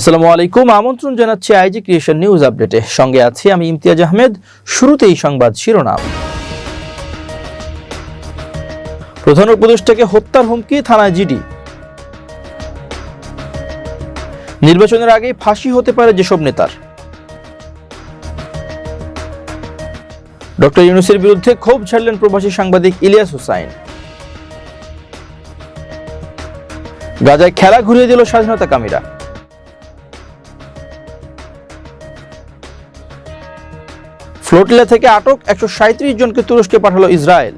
আসসালামু আলাইকুম। আমন্ত্রণ জানাচ্ছি আইজি ক্রিয়েশন নিউজ আপডেটে। সঙ্গে আছি আমি ইমতিয়াজ আহমেদ। শুরুতেই সংবাদ শিরোনাম। প্রধান উপদেষ্টাকে হত্যার হুমকি থানায় জিডি। নির্বাচনের আগে ফাঁসি হতে পারে যেসব নেতার। ডক্টর ইউনুসের বিরুদ্ধে ক্ষোভ ছাড়লেন প্রবাসী সাংবাদিক ইলিয়াস হুসাইন। গাজায় খেলা ঘুরিয়ে দিল স্বাধীনতা ফ্লোটিলা থেকে আটক একশো জনকে তুরস্কে পাঠালো ইসরায়েল।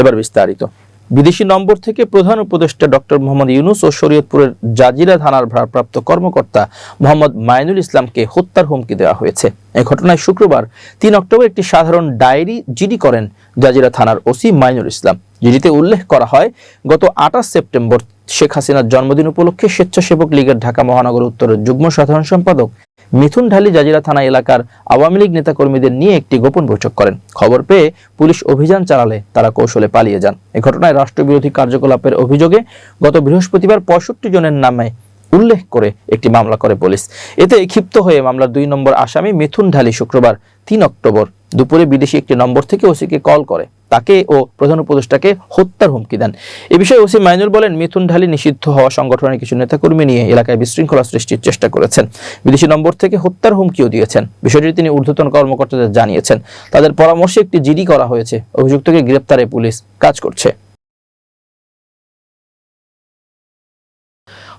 এবার বিস্তারিত। বিদেশি নম্বর থেকে প্রধান উপদেষ্টা ডক্টর মোহাম্মদ ইউনুস ও শরীয়তপুরের জাজিরা থানার ভারপ্রাপ্ত কর্মকর্তা মোহাম্মদ মাইনুল ইসলামকে হত্যার হুমকি দেওয়া হয়েছে। এই ঘটনায় শুক্রবার তিন অক্টোবর একটি সাধারণ ডায়েরি জিডি করেন জাজিরা থানার ওসি মাইনুল ইসলাম। জিডিতে উল্লেখ করা হয়, গত আঠাশ সেপ্টেম্বর শেখ হাসিনার জন্মদিন উপলক্ষে স্বেচ্ছাসেবক লীগের ঢাকা মহানগর উত্তরের যুগ্ম সাধারণ সম্পাদক মিথুন ঢালি জাজিরা থানা এলাকার আওয়ামী লীগ নেতাকর্মীদের নিয়ে একটি গোপন বৈঠক করেন। খবর পেয়ে পুলিশ অভিযান চালালে তারা কৌশলে পালিয়ে যান। এ ঘটনায় রাষ্ট্রবিরোধী কার্যকলাপের অভিযোগে গত বৃহস্পতিবার পঁয়ষট্টি জনের নামে উল্লেখ করে একটি মামলা করে পুলিশ। এতে ক্ষিপ্ত হয়ে মামলার দুই নম্বর আসামি মিথুন ঢালি শুক্রবার তিন অক্টোবর দুপুরে বিদেশি একটি নম্বর থেকে ওসিকে কল করে। তাকে ও প্রধান উপদেষ্টাকে হত্যার হুমকি দেন। এ বিষয়ে ওসি মাইনুল বলেন, মিথুন ঢালি নিষিদ্ধ হওয়া সংগঠনের কিছু নেতাকর্মী নিয়ে এলাকায় বিশৃঙ্খলা সৃষ্টির চেষ্টা করেছেন। বিদেশি নম্বর থেকে হত্যার হুমকিও দিয়েছেন। বিষয়টি তিনি ঊর্ধ্বতন কর্মকর্তাদের জানিয়েছেন। তাদের পরামর্শে একটি জিডি করা হয়েছে। অভিযুক্তকে গ্রেপ্তারে পুলিশ কাজ করছে।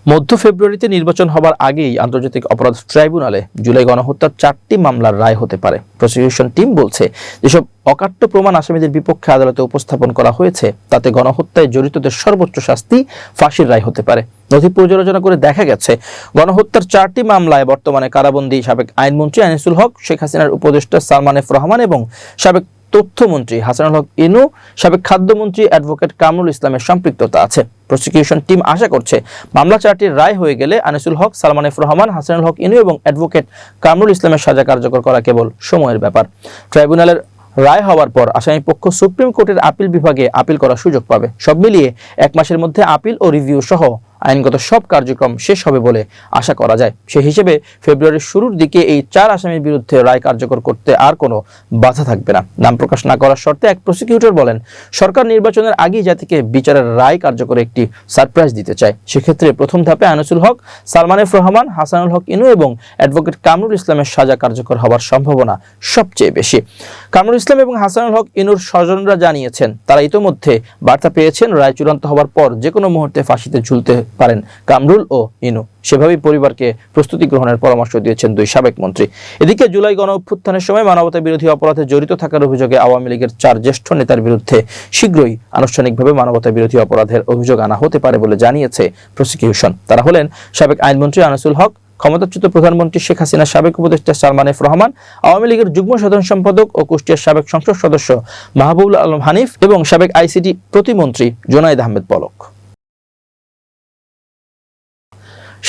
মধ্য ফেব্রুয়ারিতে নির্বাচন হবার আগেই আন্তর্জাতিক অপরাধ ট্রাইব্যুনালে জুলাই গণহত্যার চারটি মামলার রায় হতে পারে। প্রসিকিউশন টিম বলছে, যেসব অকাট্য প্রমাণ আসামিদের বিপক্ষে আদালতে উপস্থাপন করা হয়েছে, তাতে গণহত্যায় জড়িতদের সর্বোচ্চ শাস্তি ফাঁসির রায় হতে পারে। নথি পর্যালোচনা করে দেখা গেছে, গণহত্যার চারটি মামলায় বর্তমানে কারাবন্দী সাবেক আইনমন্ত্রী আনিসুল হক, শেখ হাসিনার উপদেষ্টা সালমান এফ রহমান এবং সাবেক তথ্যমন্ত্রী হাসানুল হক ইনু, সাবেক খাদ্যমন্ত্রী অ্যাডভোকেট কামরুল ইসলামের সম্পৃক্ততা আছে। প্রসিকিউশন টিম আশা করছে মামলা চারটির রায় হয়ে গেলে আনিসুল হক, সালমান এফ রহমান, হাসানুল হক ইনু এবং অ্যাডভোকেট কামরুল ইসলামের সাজা কার্যকর করা কেবল সময়ের ব্যাপার। ট্রাইব্যুনালের রায় হওয়ার পর আসামি পক্ষ সুপ্রিম কোর্টের আপিল বিভাগে আপিল করার সুযোগ পাবে। সব মিলিয়ে এক মাসের মধ্যে আপিল ও রিভিউ সহ আইনগত সব কার্যক্রম শেষ হবে বলে আশা করা যায়। সে হিসেবে ফেব্রুয়ারির শুরুর দিকে এই চার আসামির বিরুদ্ধে রায় কার্যকর করতে আর কোনো বাধা থাকবে না। নাম প্রকাশ না করার শর্তে এক প্রসিকিউটর বলেন, সরকার নির্বাচনের আগেই জাতিকে বিচারের রায় কার্যকর একটি সারপ্রাইজ দিতে চায়। সেক্ষেত্রে প্রথম ধাপে আনিসুল হক, সালমান এফ রহমান, হাসানুল হক ইনু এবং অ্যাডভোকেট কামরুল ইসলামের সাজা কার্যকর হওয়ার সম্ভাবনা সবচেয়ে বেশি। কামরুল ইসলাম এবং হাসানুল হক ইনুর স্বজনরা জানিয়েছেন, তারা ইতোমধ্যে বার্তা পেয়েছেন, রায় চূড়ান্ত হওয়ার পর যে কোনো মুহূর্তে ফাঁসিতে ঝুলতে পারেন। কামরুল ও ইনু সেভাবেই পরিবারকে প্রস্তুতি গ্রহণের পরামর্শ দিয়েছেন দুই সাবেক মন্ত্রী। এদিকে জুলাই গণ অভ্যুত্থানের সময় মানবতা বিরোধী অপরাধে জড়িত থাকার অভিযোগে আওয়ামী লীগের চার জ্যেষ্ঠ নেতার বিরুদ্ধে শীঘ্রই আনুষ্ঠানিকভাবে মানবতা বিরোধী অপরাধের অভিযোগ আনা হতে পারে বলে জানিয়েছে প্রসিকিউশন। তারা হলেন সাবেক আইনমন্ত্রী আনিসুল হক, ক্ষমতাচ্যুত প্রধানমন্ত্রী শেখ হাসিনার সাবেক উপদেষ্টা সালমান এফ রহমান, আওয়ামী লীগের যুগ্ম সাধারণ সম্পাদক ও কুষ্টিয়ার সাবেক সংসদ সদস্য মাহবুবুল আলম হানিফ এবং সাবেক আইসিটি প্রতিমন্ত্রী জোনায়েদ আহমেদ পলক।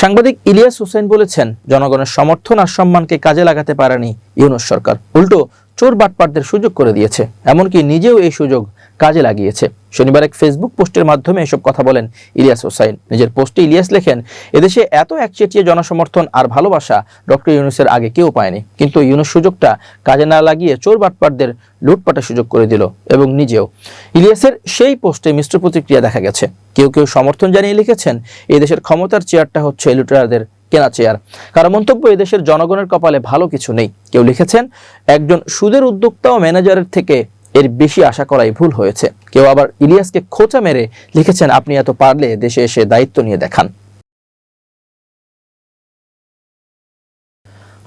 সাংবাদিক ইলিয়াস হুসেন বলেছেন, জনগণের সমর্থন আর সম্মানকে কাজে লাগাতে পারেনি ইউনুস সরকার। উল্টো চোর বাটপাটদের সুযোগ করে দিয়েছে। এমনকি নিজেও এই সুযোগ কাজে লাগিয়েছে। শনিবার এক ফেসবুক পোস্টের মাধ্যমে এসব কথা বলেন ইলিয়াস হোসাইন। নিজের পোস্টে ইলিয়াস লেখেন, এদেশে এত একচেটিয়ে জনসমর্থন আর ভালোবাসা ডক্টর ইউনুসের আগে কেউ পায়নি। কিন্তু ইউনুস সুযোগটা কাজে না লাগিয়ে চোর বাটপাটদের লুটপাটের সুযোগ করে দিল এবং নিজেও। ইলিয়াসের সেই পোস্টে মিশ্র প্রতিক্রিয়া দেখা গেছে। কেউ কেউ সমর্থন জানিয়ে লিখেছেন এই দেশের ক্ষমতার চেয়ারটা হচ্ছে লুটেরাদের কেনা চেয়ার। কারও মন্তব্য এদেশের জনগণের কপালে ভালো কিছু নেই। কেউ লিখেছেন, একজন সুদের উদ্যোক্তা ও ম্যানেজারের থেকে এর বেশি আশা করাই ভুল হয়েছে। কেউ আবার ইলিয়াসকে খোঁচা মেরে লিখেছেন, আপনি এত পারলে দেশে এসে দায়িত্ব নিয়ে দেখান।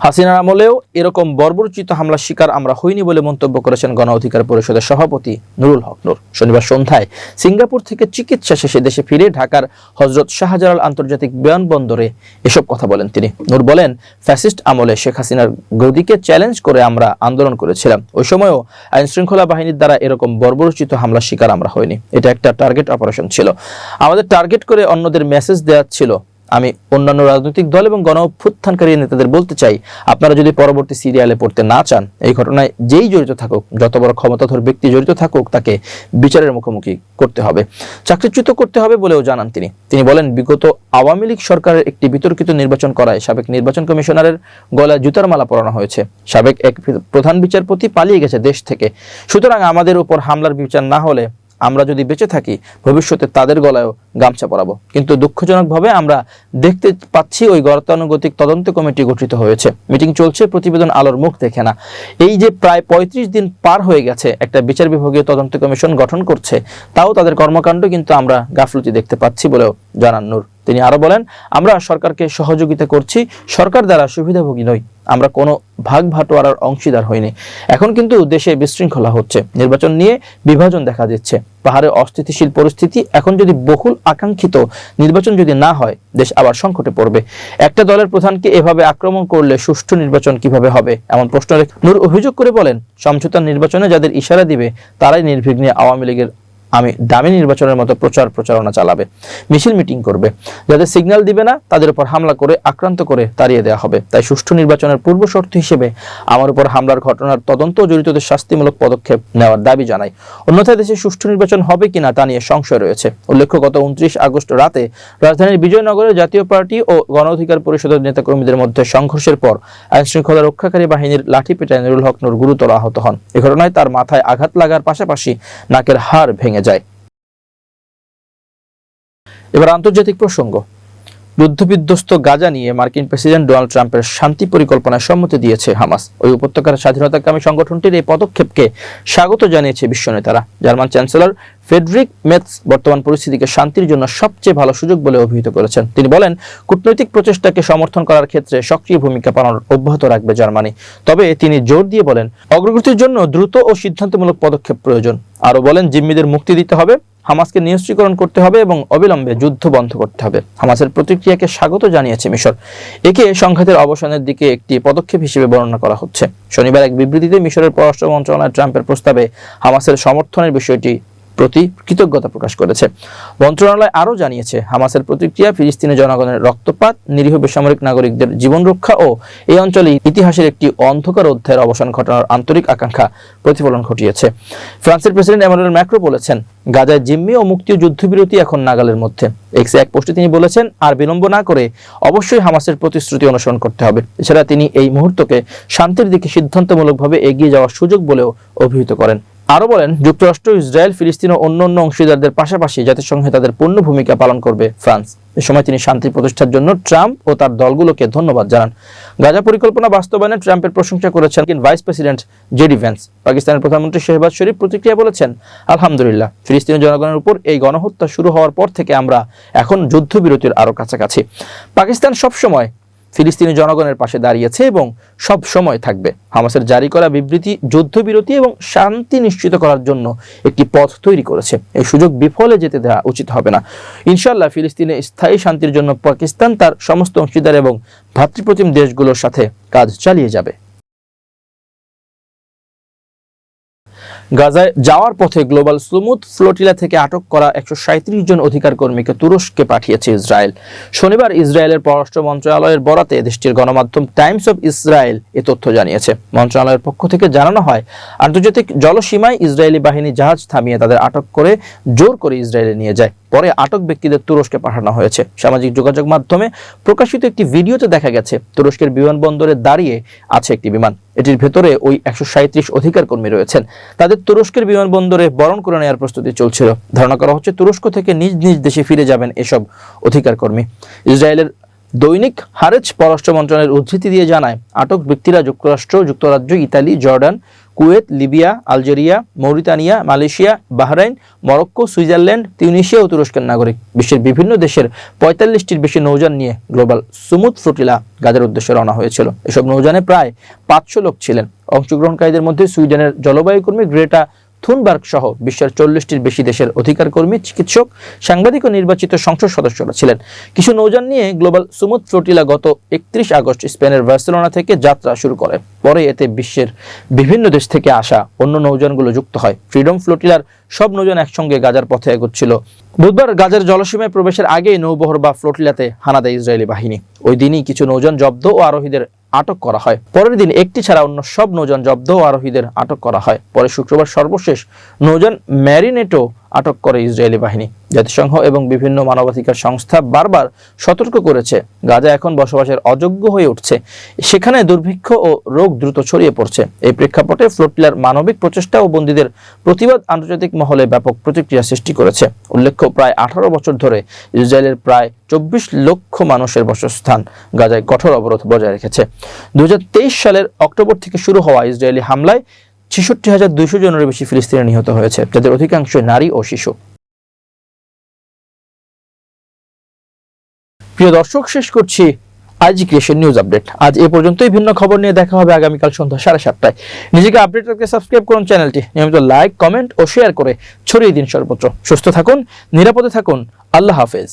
হাসিনার আমলেও এরকম বর্বরচিত হামলার শিকার আমরা হইনি বলে মন্তব্য করেছেন গণ অধিকার পরিষদের সভাপতি নুরুল হক নূর। শনিবার সন্ধ্যায় সিঙ্গাপুর থেকে চিকিৎসা শেষে দেশে ফিরে ঢাকার হজরত শাহজালাল আন্তর্জাতিক বিমানবন্দরে এসব কথা বলেন তিনি। নূর বলেন, ফ্যাসিস্ট আমলে শেখ হাসিনার গদিকে চ্যালেঞ্জ করে আমরা আন্দোলন করেছিলাম। ওই সময়ও আইন শৃঙ্খলা বাহিনীর দ্বারা এরকম বর্বরচিত হামলার শিকার আমরা হইনি। এটা একটা টার্গেট অপারেশন ছিল। আমাদের টার্গেট করে অন্যদের মেসেজ দেওয়া ছিল আমি অন্যান্য রাজনৈতিক দল এবং গণ অভ্যুত্থানকারী নেতাদের বলতে চাই, আপনারা যদি পরবর্তী সিরিয়ালে পড়তে না চান, এই ঘটনায় যেই জড়িত থাকুক, যত বড় ক্ষমতাধর ব্যক্তি জড়িত থাকুক, তাকে বিচারের মুখোমুখি করতে হবে। চাকরিচ্যুত করতে হবে বলেও জানান তিনি। তিনি বলেন, বিগত আওয়ামী লীগ সরকারের একটি বিতর্কিত নির্বাচন করায় সাবেক নির্বাচন কমিশনারের গলায় জুতার মালা পরানো হয়েছে। সাবেক এক প্রধান বিচারপতি পালিয়ে গেছে দেশ থেকে। সুতরাং আমাদের উপর হামলার বিচার না হলে আমরা যদি বেঁচে থাকি, ভবিষ্যতে তাদের গলায়ও গামছা পরাবো। কিন্তু দুঃখজনকভাবে আমরা দেখতে পাচ্ছি ওই গতানুগতিক তদন্ত কমিটি গঠিত হয়েছে। মিটিং চলছে, প্রতিবেদন আলোর মুখ দেখে না। এই যে প্রায় পঁয়ত্রিশ দিন পার হয়ে গেছে, একটা বিচার বিভাগীয় তদন্ত কমিশন গঠন করছে, তাও তাদের কর্মকাণ্ড কিন্তু আমরা গাফলতি দেখতে পাচ্ছি বলেও জানান নূর। তিনি আরও বলেন, আমরা সরকারকে সহযোগিতা করছি, সরকার দ্বারা সুবিধাভোগী নই। আমরা কোনো ভাগ ভাটোয়ারার অংশীদার হইনি। এখন কিন্তু দেশে বিশৃঙ্খলা হচ্ছে। নির্বাচন নিয়ে বিভাজন দেখা দিচ্ছে। পাহাড়ে অস্থিতিশীল পরিস্থিতি, এখন যদি বহুল আকাঙ্ক্ষিত নির্বাচন যদি না হয়, দেশ আবার সংকটে পড়বে। একটা দলের প্রধানকে এভাবে আক্রমণ করলে সুষ্ঠু নির্বাচন কীভাবে হবে, এমন প্রশ্ন নূর অভিযোগ করে বলেন, সমঝোতার নির্বাচনে যাদের ইশারা দিবে, তারাই নির্বিঘ্নে আওয়ামী লীগের আমি দামি নির্বাচনের মতো প্রচার প্রচারণা চালাবে। মিছিল মিটিং করবে। যাদের সিগন্যাল দিবে না, তাদের উপর হামলা করে, আক্রান্ত করে তাড়িয়ে দেওয়া হবে। তাই সুষ্ঠু নির্বাচনের পূর্ব শর্ত হিসেবে আমার উপর হামলার ঘটনার তদন্ত জড়িতদের শাস্তিমূলক পদক্ষেপ নেওয়ার দাবি জানাই। অন্যথায় দেশে সুষ্ঠু নির্বাচন হবে কিনা তা নিয়ে সংশয় রয়েছে। উল্লেখ্য, গত উনত্রিশ আগস্ট রাতে রাজধানীর বিজয়নগরে জাতীয় পার্টি ও গণ অধিকার পরিষদের নেতাকর্মীদের মধ্যে সংঘর্ষের পর আইন শৃঙ্খলা রক্ষাকারী বাহিনীর লাঠি পেটায় নুরুল হক নুর গুরুতর আহত হন। এ ঘটনায় তার মাথায় আঘাত লাগার পাশাপাশি নাকের হাড় ভেঙে যায়। এবার আন্তর্জাতিক প্রসঙ্গ। যুদ্ধবিধ্বস্ত গাজা নিয়ে মার্কিন প্রেসিডেন্ট ডোনাল্ড ট্রাম্পের শান্তি পরিকল্পনায় সম্মতি দিয়েছে হামাস। ওই উপত্যকার স্বাধীনতাকামী সংগঠনটির এই পদক্ষেপকে স্বাগত জানিয়েছে বিশ্ব নেতারা। জার্মান চ্যান্সেলর ফেডরিক মেথস বর্তমান পরিস্থিতিকে শান্তির জন্য সবচেয়ে ভালো সুযোগ বলে অভিহিত করেছেন। তিনি বলেন, কূটনৈতিক প্রচেষ্টাকে সমর্থন করার ক্ষেত্রে সক্রিয় ভূমিকা পালন অব্যাহত রাখবে জার্মানি। তবে তিনি জোর দিয়ে বলেন, অগ্রগতির জন্য দ্রুত ও সিদ্ধান্তমূলক পদক্ষেপ প্রয়োজন। আরও বলেন, জিম্মিদের মুক্তি দিতে হবে। হামাসকে নিশ্চীকরণ করতে হবে এবং অবিলম্বে যুদ্ধ বন্ধ করতে হবে। হামাসের প্রতিক্রিয়াকে স্বাগত জানিয়েছে মিশর। একে সংঘাতের অবসানের দিকে একটি পদক্ষেপ হিসেবে বর্ণনা করা হচ্ছে। শনিবার এক বিবৃতিতে মিশরের পররাষ্ট্র মন্ত্রণালয় ট্রাম্পের প্রস্তাবে হামাসের সমর্থনের বিষয়টি প্রতি কৃতজ্ঞতা প্রকাশ করেছে। মন্ত্রণালয় আরও জানিয়েছে, হামাসের প্রতিক্রিয়া ফিলিস্তিনি জনগণের রক্তপাত, নিরীহ বেসামরিক নাগরিকদের জীবন রক্ষা ও এই অঞ্চলে ইতিহাসের একটি অন্ধকার অধ্যায়ের অবসান ঘটানোর আন্তরিক আকাঙ্ক্ষা প্রতিফলন ঘটিয়েছে। ফ্রান্সের প্রেসিডেন্ট এমানুয়েল ম্যাক্রো বলেছেন, গাজায় জিম্মি ও মুক্তি যুদ্ধবিরতি এখন নাগালের মধ্যে। এক্সে এক পোস্টে তিনি বলেছেন, আর বিলম্ব না করে অবশ্যই হামাসের প্রতিশ্রুতি অনুসরণ করতে হবে। এছাড়া তিনি এই মুহূর্তকে শান্তির দিকে সিদ্ধান্তমূলকভাবে এগিয়ে যাওয়ার সুযোগ বলেও অভিহিত করেন। আরও বলেন, যুক্তরাষ্ট্র, ইসরায়েল, ফিলিস্তিন ও অন্য অন্য অংশীদারদের পাশাপাশি জাতিসংঘে তাদের পূর্ণ ভূমিকা পালন করবে ফ্রান্স। এ সময় তিনি শান্তি প্রতিষ্ঠার জন্য ট্রাম্প ও তার দলগুলোকে ধন্যবাদ জানান। গাজা পরিকল্পনা বাস্তবায়নে ট্রাম্পের প্রশংসা করেছেন ভাইস প্রেসিডেন্ট জেডি ভ্যান্স পাকিস্তানের প্রধানমন্ত্রী শেহবাজ শরীফ প্রতিক্রিয়া বলেছেন, আলহামদুলিল্লাহ, ফিলিস্তিনি জনগণের উপর এই গণহত্যা শুরু হওয়ার পর থেকে আমরা এখন যুদ্ধবিরতির আরও কাছাকাছি। পাকিস্তান সবসময় ফিলিস্তিনি জনগণের পাশে দাঁড়িয়েছে এবং সব সময় থাকবে। হামাসের জারি করা বিবৃতি যুদ্ধবিরতি এবং শান্তি নিশ্চিত করার জন্য একটি পথ তৈরি করেছে। এই সুযোগ বিফলে যেতে দেওয়া উচিত হবে না। ইনশাল্লাহ ফিলিস্তিনে স্থায়ী শান্তির জন্য পাকিস্তান তার সমস্ত অংশীদার এবং ভাতৃপ্রতিম দেশগুলোর সাথে কাজ চালিয়ে যাবে। গাজায় যাওয়ার পথে গ্লোবাল সুমুদ ফ্লোটিলা থেকে আটক করা একশো সাঁইত্রিশ জন অধিকার কর্মীকে তুরস্কে পাঠিয়েছে ইসরায়েল। শনিবার ইসরায়েলের পররাষ্ট্র মন্ত্রণালয়ের বরাতে দেশটির গণমাধ্যম টাইমস অব ইসরায়েল এ তথ্য জানিয়েছে। মন্ত্রণালয়ের পক্ষ থেকে জানানো হয়, আন্তর্জাতিক জলসীমায় ইসরায়েলি বাহিনী জাহাজ থামিয়ে তাদের আটক করে জোর করে ইসরায়েলে নিয়ে যায়। পরে আটক ব্যক্তিদের তুরস্কে পাঠানো হয়েছে। সামাজিক যোগাযোগ মাধ্যমে প্রকাশিত একটি ভিডিওতে দেখা গেছে, তুরস্কের বিমানবন্দরে দাঁড়িয়ে আছে একটি বিমান। এটির ভেতরে ওই একশো সাঁইত্রিশ অধিকার কর্মী রয়েছেন। তাদের তুরস্কের বিমানবন্দরে বরণ করে নেওয়ার প্রস্তুতি চলছিল। ধারণা করা হচ্ছে তুরস্ক থেকে নিজ নিজ দেশে ফিরে যাবেন এসব অধিকার কর্মী ইসরায়েলের দৈনিক হারেজ পররাষ্ট্র মন্ত্রণালয়ের উদ্ধৃতি দিয়ে জানায়, আটক ব্যক্তিরা যুক্তরাষ্ট্র, যুক্তরাজ্য, Italy, Jordan, Kuwait, Libya, Algeria, Mauritania, Malaysia, Bahrain, Morocco, Switzerland, Tunisia ও তুরস্কের নাগরিক। বিশ্বের বিভিন্ন দেশের পঁয়তাল্লিশটির বেশি নৌযান নিয়ে গ্লোবাল সুমুদ ফ্লোটিলা গাজার উদ্দেশ্যে রওনা হয়েছিল। এসব নৌযানে প্রায় পাঁচশো লোক ছিলেন। অংশগ্রহণকারীদের মধ্যে সুইডেনের জলবায়ু কর্মী গ্রেটা থুনবার্গ সহ বিশ্বের চল্লিশটির বেশি দেশের অধিকার কর্মী চিকিৎসক, সাংবাদিক ও নির্বাচিত সংসদ সদস্যরা ছিলেন। কিছু নৌযান নিয়ে গ্লোবাল সুমুদ ফ্লোটিলা গত একত্রিশ আগস্ট স্পেনের বার্সেলোনা থেকে যাত্রা শুরু করে। পরে এতে বিশ্বের বিভিন্ন দেশ থেকে আসা অন্য নৌযানগুলো যুক্ত হয়। ফ্রিডম ফ্লোটিলার সব নৌযান একসঙ্গে গাজার পথে এগোচ্ছিল। বুধবার গাজার জলসীমায় প্রবেশের আগেই নৌবহর বা ফ্লোটিলাতে হানা দেয় ইসরায়েলি বাহিনী। ওই দিনই কিছু নৌযান জব্দ ও আরোহীদের আটক করা হয়। পরের দিন একটি ছাড়া অন্য সব নৌযান জব্দ ও আরোহীদের আটক করা হয়। পরে শুক্রবার সর্বশেষ নৌযান ম্যারিনেটো আটক করে ইসরায়েলি বাহিনী। জাতিসংঘ এবং বিভিন্ন মানবাধিকার সংস্থা বারবার সতর্ক করেছে, গাজা এখন বসবাসের অযোগ্য হয়ে উঠছে। সেখানে দুর্ভিক্ষ ও রোগ দ্রুত ছড়িয়ে পড়ছে। এই প্রেক্ষাপটে ফ্লোটিলার মানবিক প্রচেষ্টা ও বন্দীদের প্রতিবাদ আন্তর্জাতিক মহলে ব্যাপক প্রতিক্রিয়া সৃষ্টি করেছে। উল্লেখ্য, প্রায় আঠারো বছর ধরে ইসরায়েলের প্রায় চব্বিশ লক্ষ মানুষের বাসস্থান গাজায় কঠোর অবরোধ বজায় রেখেছে। দুই হাজার তেইশ সালের অক্টোবর থেকে শুরু হওয়া ইসরায়েলি হামলায় ছেষট্টি হাজার দুইশো জনের বেশি ফিলিস্তিনি নিহত হয়েছে, যাদের অধিকাংশই নারী ও শিশু। প্রিয় দর্শক, শেষ করছি আইজি ক্রিয়েশন নিউজ আপডেট। আজ এ পর্যন্তই, ভিন্ন খবর নিয়ে দেখা হবে আগামীকাল সন্ধ্যা সাড়ে সাতটায়। নিজেকে আপডেট রাখতে সাবস্ক্রাইব করুন চ্যানেলটি। নিয়মিত লাইক, কমেন্ট ও শেয়ার করে ছড়িয়ে দিন সর্বত্র। সুস্থ থাকুন, নিরাপদে থাকুন। আল্লাহ হাফেজ।